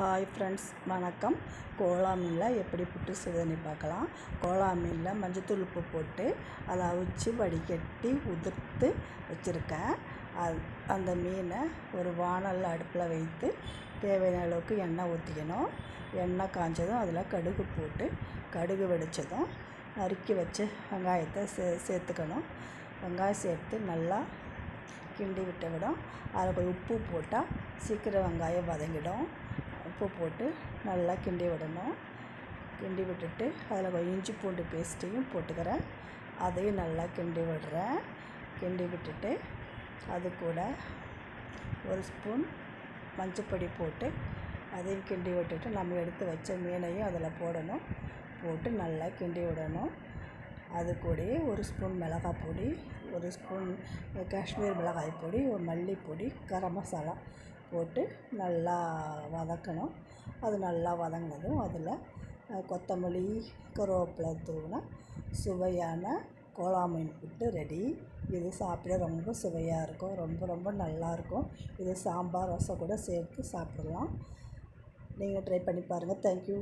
Hi friends வணக்கம். Cola மீனில் எப்படி புட்டு செய்யுதுன்னு பார்க்கலாம். கோலா மீனில் மஞ்சத்தூள் உப்பு போட்டு அதை அவிச்சு வடிகட்டி உதிர்த்து வச்சுருக்கேன். அது அந்த மீனை ஒரு வானல் அடுப்பில் வைத்து தேவையான அளவுக்கு எண்ணெய் ஊற்றிக்கணும் எண்ணெய் காய்ஞ்சதும் அதில் கடுகு போட்டு கடுகு வெடித்ததும் நறுக்கி வச்சு வெங்காயத்தை சே சேர்த்துக்கணும். வெங்காயம் சேர்த்து நல்லா கிண்டி விட்டு விடும் அதில் கொஞ்சம் உப்பு போட்டால் சீக்கிரம் வெங்காயம் வதங்கிடும். உப்பு போட்டு நல்லா கிண்டி விடணும். கிண்டி விட்டுட்டு அதில் கொஞ்சம் இஞ்சி பூண்டு பேஸ்ட்டையும் போட்டுக்கிறேன். அதையும் நல்லா கிண்டி விடுறேன். கிண்டி விட்டுட்டு அது கூட ஒரு ஸ்பூன் மஞ்சப்பொடி போட்டு அதையும் கிண்டி விட்டுட்டு நம்ம எடுத்து வச்ச மீனையும் அதில் போடணும். போட்டு நல்லா கிண்டி விடணும். அது கூடயே ஒரு ஸ்பூன் மிளகாய் பொடி ஒரு ஸ்பூன் காஷ்மீர் மிளகாய் பொடி ஒரு மல்லிப்பொடி கரம் மசாலா போட்டு நல்லா வதக்கணும். அது நல்லா வதங்கினதும் அதில் கொத்தமல்லி கருவேப்பிலை தூவினா சுவையான கோலா மீன் புட்டு ரெடி. இது சாப்பிட ரொம்ப சுவையாக இருக்கும். ரொம்ப ரொம்ப நல்லாயிருக்கும் இது சாம்பார் ரசம் கூட சேர்த்து சாப்பிடலாம். நீங்கள் ட்ரை பண்ணி பாருங்கள் தேங்க்யூ